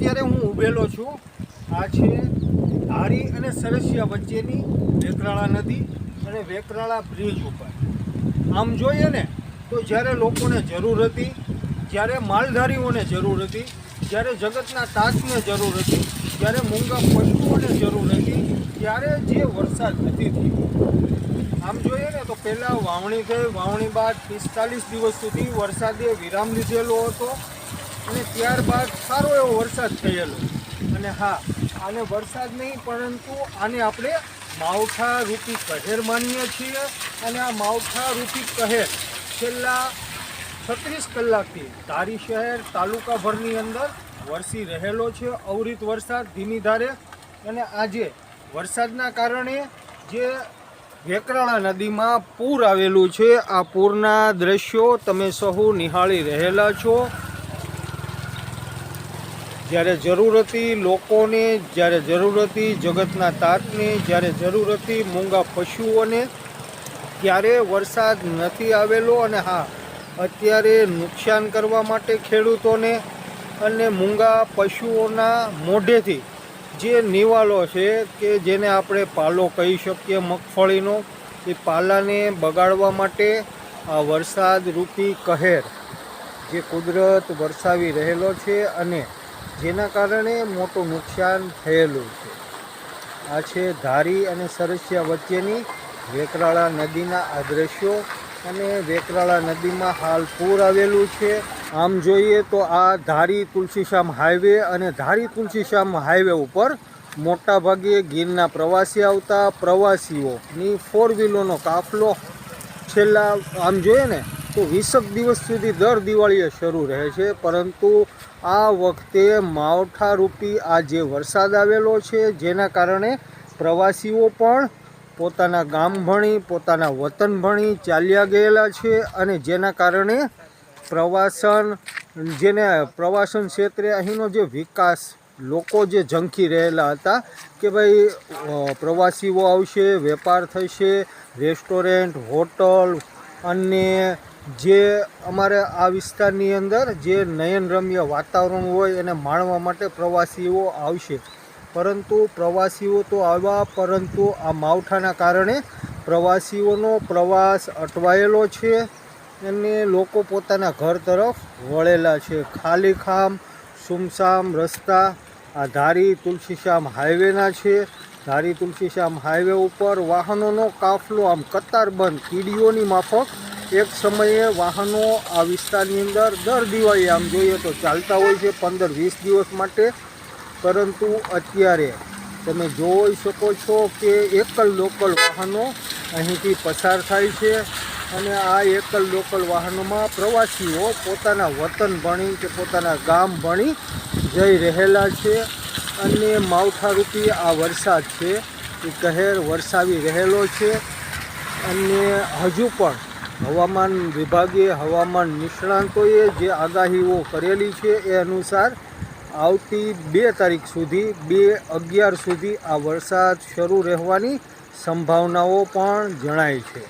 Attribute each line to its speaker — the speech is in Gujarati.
Speaker 1: અત્યારે હું ઊભેલો છું. આ છે ધારી અને સરસિયા વચ્ચેની વેકરાળા નદી અને વેકરાળા બ્રિજ ઉપર. આમ જોઈએ ને, તો જ્યારે લોકોને જરૂર હતી, જ્યારે માલધારીઓને જરૂર હતી, જ્યારે જગતના તાતને જરૂર હતી, જ્યારે મૂંગા પશુઓને જરૂર હતી, ત્યારે જે વરસાદ નથી થયો. આમ જોઈએ ને, તો પહેલાં વાવણી થઈ, વાવણી બાદ પિસ્તાલીસ દિવસ સુધી વરસાદે વિરામ લીધેલો હતો. અને ત્યારબાદ સારો એવો વરસાદ થયેલો. અને હા, આને વરસાદ નહીં, પરંતુ આને આપણે માવઠા રૂપી કહેર માનીએ છીએ. અને આ માવઠા રૂપી કહેર છેલ્લા છત્રીસ કલાકથી ધારી શહેર તાલુકાભરની અંદર વરસી રહેલો છે અવરિત વરસાદ ધીમી ધારે. અને આજે વરસાદના કારણે જે વેકરાણા નદીમાં પૂર આવેલું છે, આ પૂરના દ્રશ્યો તમે સહુ નિહાળી રહેલા છો. જ્યારે જરૂર હતી લોકોને, જ્યારે જરૂર હતી જગતના તાતને, જ્યારે જરૂર હતી મૂંગા પશુઓને, ત્યારે વરસાદ નથી આવેલો અને હા, અત્યારે નુકસાન કરવા માટે ખેડૂતોને અને મૂંગા પશુઓના મોઢેથી જે નિવાલો છે કે જેને આપણે પાલો કહી શકીએ મગફળીનો, એ પાલાને બગાડવા માટે આ વરસાદ રૂપી કહેર જે કુદરત વરસાવી રહેલો છે અને જેના કારણે મોટું નુકસાન થયેલું છે. આ છે ધારી અને સરસિયા વચ્ચેની વેકરાળા નદીના આ અને વેકરાળા નદીમાં હાલ પૂર આવેલું છે. આમ જોઈએ તો આ ધારી તુલસીશ્યામ હાઈવે અને ધારી તુલસીશ્યામ હાઈવે ઉપર મોટાભાગે ગીરના પ્રવાસી આવતા પ્રવાસીઓની ફોર વ્હીલોનો કાફલો છેલ્લા આમ જોઈએ ને તો વીસક દિવસ સુધી દર દિવાળીએ શરૂ રહે છે, પરંતુ આ વખતે માવઠારૂપી આ જે વરસાદ આવેલો છે, જેના કારણે પ્રવાસીઓ પણ પોતાના ગામ ભણી, પોતાના વતન ભણી ચાલ્યા ગયેલા છે અને જેના કારણે પ્રવાસન, જેને પ્રવાસન ક્ષેત્રે અહીંનો જે વિકાસ, લોકો જે ઝંખી રહેલા હતા કે ભાઈ પ્રવાસીઓ આવશે, વેપાર થશે, રેસ્ટોરન્ટ, હોટલ અને જે અમારે આ વિસ્તારની અંદર જે નયનરમ્ય વાતાવરણ હોય એને માણવા માટે પ્રવાસીઓ આવશે. પરંતુ પ્રવાસીઓ તો આવ્યા, પરંતુ આ માવઠાના કારણે પ્રવાસીઓનો પ્રવાસ અટવાયેલો છે અને લોકો પોતાના ઘર તરફ વળેલા છે. ખાલી ખામ, સુમસામ રસ્તા, આ ધારી તુલસીશ્યામ હાઈવેના છે. ધારી તુલસીશ્યામ હાઈવે ઉપર વાહનોનો કાફલો, આમ કતારબંધ, કીડીઓની માફક એક સમયે વાહનો આ વિસ્તારની અંદર દર દિવાળી આમ જોઈએ તો ચાલતા હોય છે પંદર વીસ દિવસ માટે. પરંતુ અત્યારે તમે જોઈ શકો છો કે એકલ લોકલ વાહનો અહીંથી પસાર થાય છે અને આ એકલ લોકલ વાહનોમાં પ્રવાસીઓ પોતાના વતન ભણી કે પોતાના ગામ ભણી જઈ રહેલા છે અને માવઠારૂપી આ વરસાદ છે એ કહેર વરસાવી રહેલો છે. અને હજુ પણ હવામાન વિભાગે હવામાન નિષ્ણાંતોએ જે આગાહીઓ કરેલી છે એ અનુસાર આવતી બે તારીખ સુધી, બે અગિયાર સુધી આ વરસાદ શરૂ રહેવાની સંભાવનાઓ પણ જણાય છે.